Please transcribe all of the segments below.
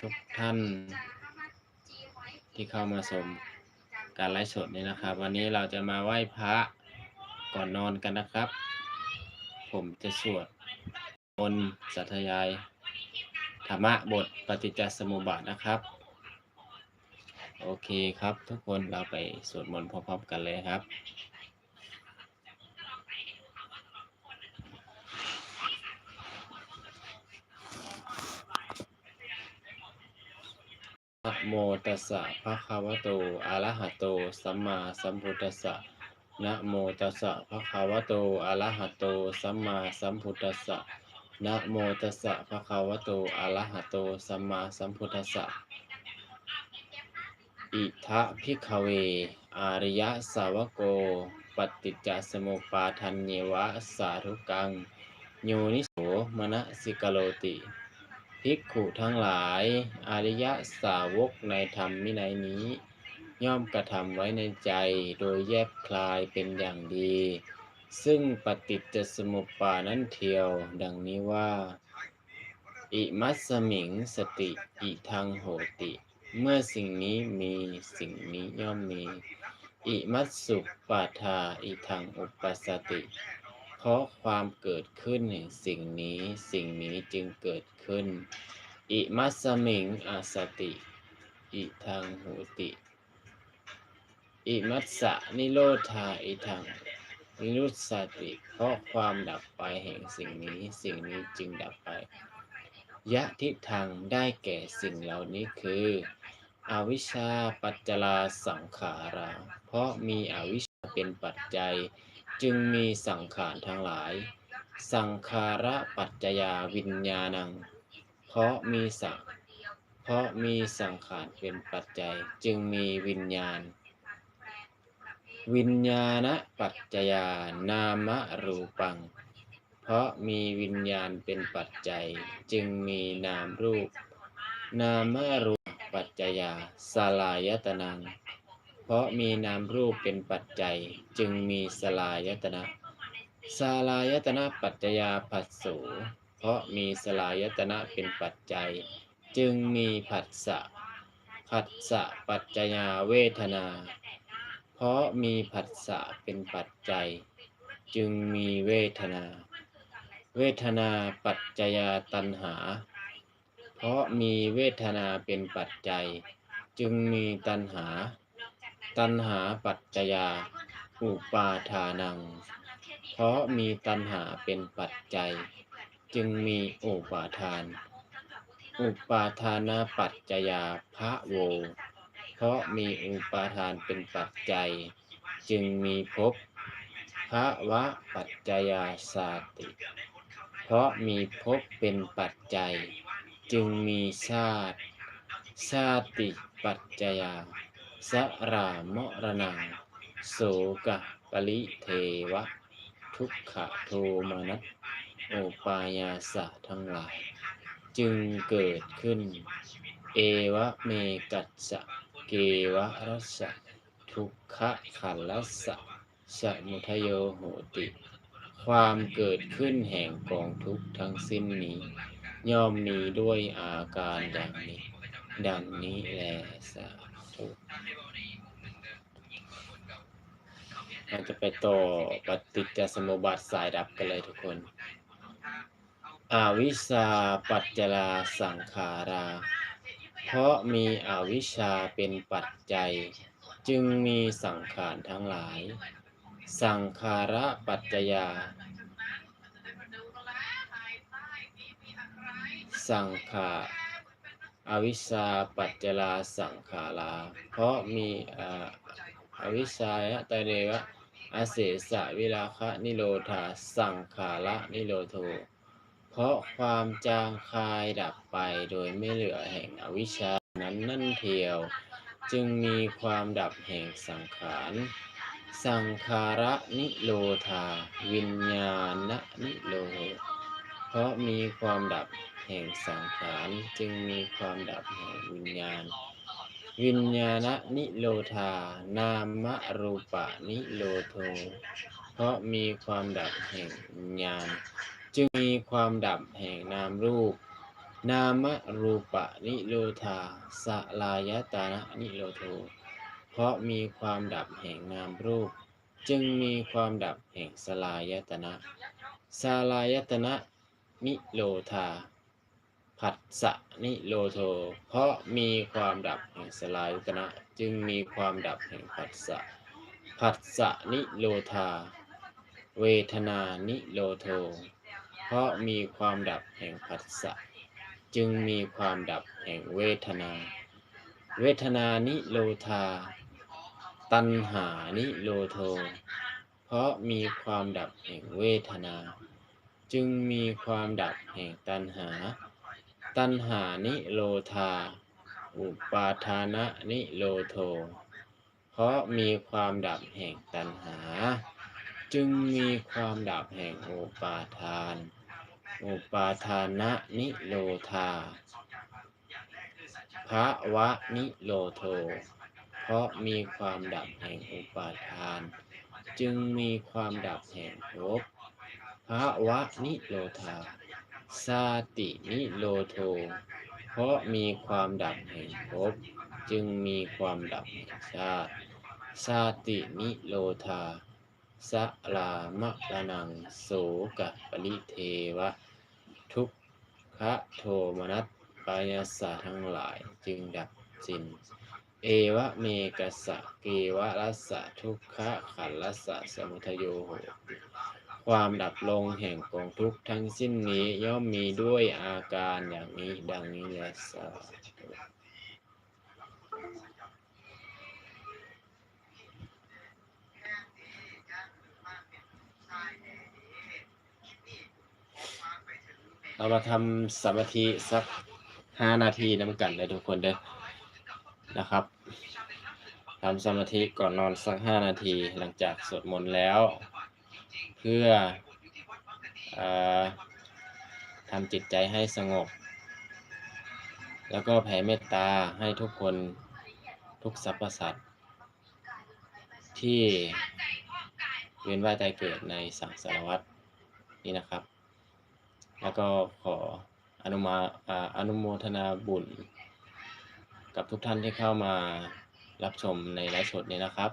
ทุกท่านที่เข้ามาชมการไลฟ์สดนี้นะครับ วันนี้เราจะมาไหว้พระก่อนนอนกันนะครับ ผมจะสวดมนต์สัทยายธรรมะบทปฏิจจสมุปบาทนะครับ โอเคครับทุกคนเราไปสวดมนต์พร้อมๆกันเลยครับ นะ โมตัสสะภะคะวะโตอะระหะโต สัมมาสัมพุทธัสสะนะโมตัสสะภะคะวะโตอะระหะโต สัมมาสัมพุทธัสสะนะโมตัสสะภะคะวะโตอะระหะโต สัมมาสัมพุทธัสสะอิทะพิกขเว อาริยสาวโก ปฏิจจสมุปาทันเยวะสาธุกัง โยนิโสมนสิกโลติ ภิกขุทั้งหลาย อริยสาวกในธรรมวินัยนี้ ย่อมกระทำไว้ในใจโดยแยบคลายเป็นอย่างดี ซึ่งปฏิจจสมุปบาทนั้นเทียว ดังนี้ว่า อิมัสสมิงสติอิทังโหติ เมื่อสิ่งนี้มีสิ่งนี้ย่อมมี อิมัสสุปาทาอิทังอุปสติ เพราะความเกิดขึ้นแห่งสิ่งนี้สิ่งนี้จึงเกิดขึ้น อิมัสมิงอาสติ อิทังโหติ อิมัสสะนิโรธาอิทังนิรุตสติ เพราะความดับไปแห่งสิ่งนี้ สิ่งนี้จึงดับไป ยะทิทางได้แก่สิ่งเหล่านี้คืออวิชชาปัจจลาสังขารา เพราะมีอวิชชาเป็นปัจจัย จึงมีสังขารทั้งหลาย สังขาระปัจจยาวิญญาณัง เพราะมีสังเพราะมีสังขารเป็นปัจจัย จึงมีวิญญาณ วิญญาณปัจจยานามรูปัง เพราะมีวิญญาณเป็นปัจจัย จึงมีนามรูป นามรูปปัจจยาสลายตนัง เพราะมีนามรูปเป็นปัจจัยจึงมีสลายตนะสลายตนะปัจจยาผัสโสเพราะมีสลายตนะเป็นปัจจัย จึงมีผัสสะผัสสะปัจจยาเวทนา เพราะมีผัสสะเป็นปัจจัย จึงมีเวทนา เวทนาปัจจยาตัณหา เพราะมีเวทนาเป็นปัจจัย จึงมีตัณหา ตัณหาปัจจยา อุปาทานัง เพราะมีตัณหาเป็นปัจจัย จึงมีอุปาทาน อุปาทานาปัจจยาพระโว เพราะมีอุปาทานเป็นปัจจัย จึงมีภพพระวะปัจจยาสาติ เพราะมีภพเป็นปัจจัย จึงมีชาติชาติปัจจยา สรามรณังโสกะปริเทวะ ทุกขโทมนัสโอปายาสะทั้งหลาย จึงเกิดขึ้น เอวะเมกัสสะเกวะรัสสะทุกขะขันลัสสะสมุทโยโหติ ความเกิดขึ้นแห่งกองทุกทั้งสิ้นนี้ ย่อมมีด้วยอาการดังนี้ ดังนี้แลสา เราจะไปต่อปฏิจจสมุปบาทสายดับกันเลยทุกคน อาวิชชาปัจจลาสังขารา เพราะมีอวิชชาเป็นปัจจัย จึงมีสังขารทั้งหลาย สังขาระปัจจยา สังขา อวิชชาปัจจลาสังขาราเพราะมีอ่าวิชชายะตเรวะอาเสสะวิราคะนิโรธาสังขาระนิโรโทเพราะความจางคายดับไปโดยไม่เหลือแห่งอวิชชานั้นนั่นเทียว จึงมีความดับแห่งสังขารสังขาระนิโรธา วิญญาณนิโรเพราะมีความดับ แห่งสังขารจึงมีความดับแห่งวิญญาณ วิญญาณนิโรธา นามรูปะนิโรโทเพราะมีความดับแห่งวิญญาณ จึงมีความดับแห่งนามรูป นามรูปะนิโรธาสลายตนะนิโรโทเพราะมีความดับแห่งนามรูป จึงมีความดับแห่งสลายตนะสลายตนะนิโรธา ผัสสะนิโรโท เพราะมีความดับแห่งสลายตนะ จึงมีความดับแห่งผัสสะผัสสะนิโรธา เวทนานิโรโท เพราะมีความดับแห่งผัสสะจึงมีความดับแห่งเวทนา เวทนานิโรธา ตัณหานิโรโท เพราะมีความดับแห่งเวทนา จึงมีความดับแห่งตัณหา ตัณหานิโรธา อุปาทานะนิโรโท เพราะมีความดับแห่งตัณหา จึงมีความดับแห่งอุปาทาน อุปาทานะนิโรธาภาวะนิโรโท เพราะมีความดับแห่งอุปาทาน จึงมีความดับแห่งภพภาวะนิโรธา สาตินิโรโท เพราะมีความดับแห่งภพจึงมีความดับแห่งชาติสาตินิโรธาสลามะระนังโสกะปริเทวะ ทุกขะโทมนัสปายาสาทั้งหลายจึงดับสิ้นเอวะเมกัสสะเกวะรัสสะทุกขะขันลัสสะสมุทโยโห ความดับลงแห่งกองทุกข์ทั้งสิ้นนี้ย่อมมีด้วยอาการอย่างนี้ดังนี้แลสาธุเรามาทำสมาธิสักห้านาทีน้ำกันเลยทุกคนเด้อนะครับทำสมาธิก่อนนอนสักห้านาทีหลังจากสวดมนต์แล้ว เพื่ออทำจิตใจให้สงบ แล้วก็แผ่เมตตาให้ทุกคนทุกสรรพสัตว์ที่เวียนว่ายตายเกิดในสังสารวัฏนี้นะครับ แล้วก็ขออนุมาออนุโมทนาบุญ กับทุกท่านที่เข้ามารับชมในไลฟ์สดนี้นะครับ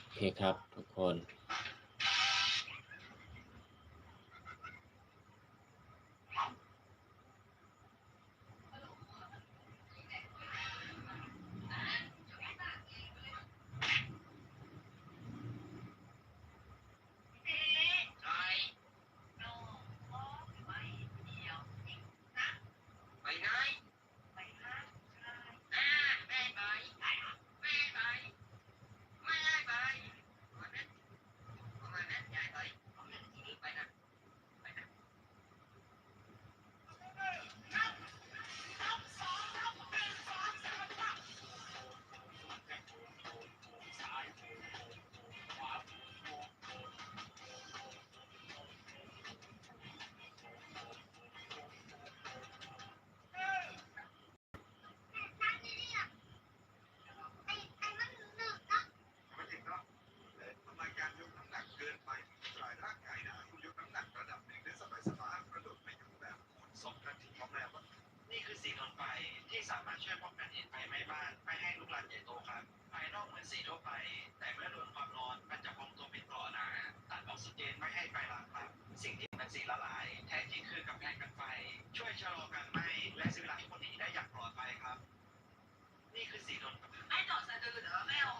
โอเคครับทุกคน สามารถช่วยป้องกันเหตุไฟไหม้บ้านไม่ให้ลุกลามใหญ่โตครับภายนอกเหมือนสีทั่วไป แต่เมื่อโดนความร้อนมันจะพองตัวเป็นกรอหนาตัดออกซิเจนไม่ให้ไฟลามครับสิ่งที่เป็นสีละลาย แท้จริงคือกำแพงกันไฟ ช่วยชะลอการไหม้และซื้อหลังคนหนีได้อย่างปลอดภัยครับ นี่คือสีนนไฟไอ้ต่อสะดือเดี๋ยวไม่อ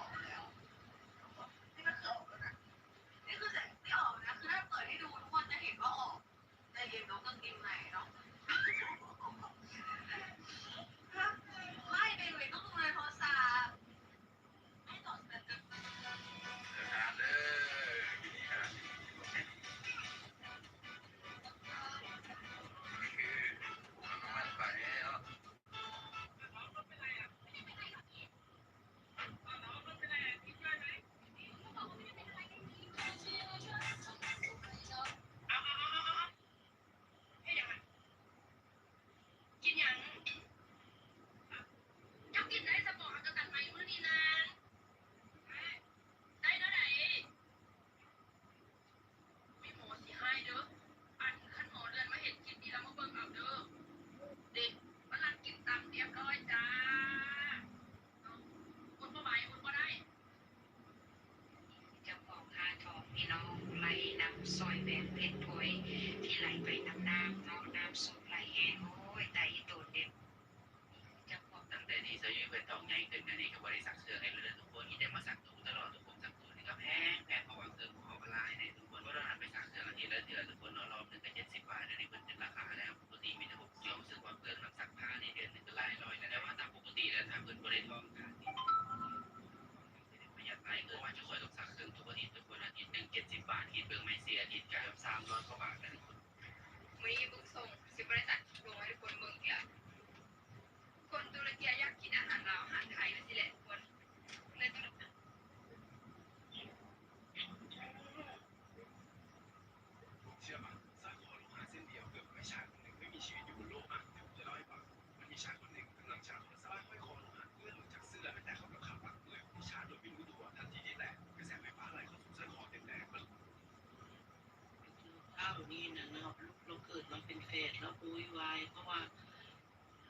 ุยวายเพราะว่า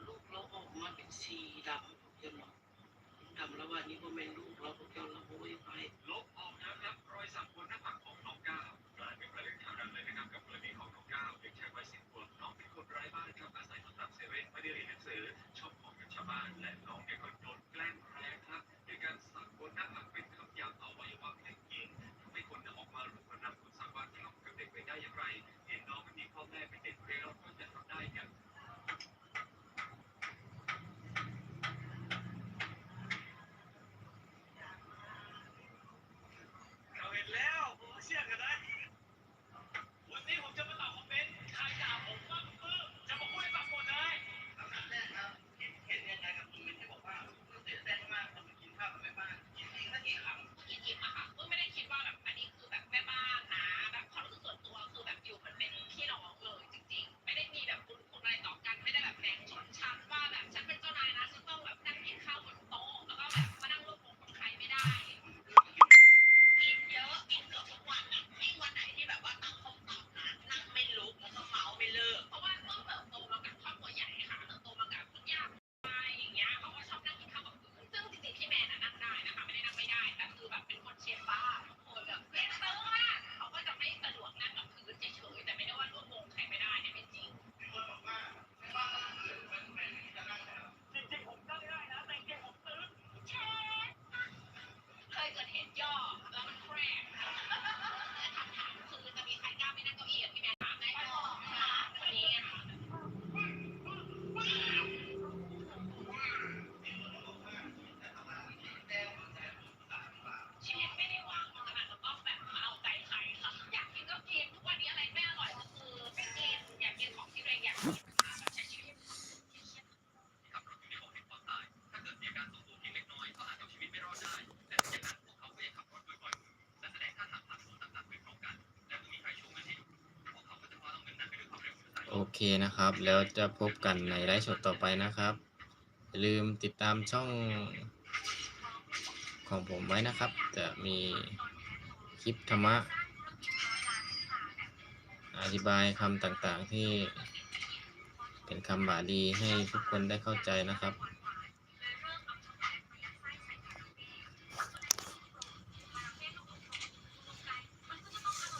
ลูกเราออกมาเป็นสีดำ คนะครับ แล้วจะพบกันในไลฟ์สดต่อไปนะครับอย่าลืมติดตามช่องของผมไว้นะครับ จะมีคลิปธรรมะ อธิบายคำต่างๆที่เป็นคำบาลีให้ทุกคนได้เข้าใจนะครับ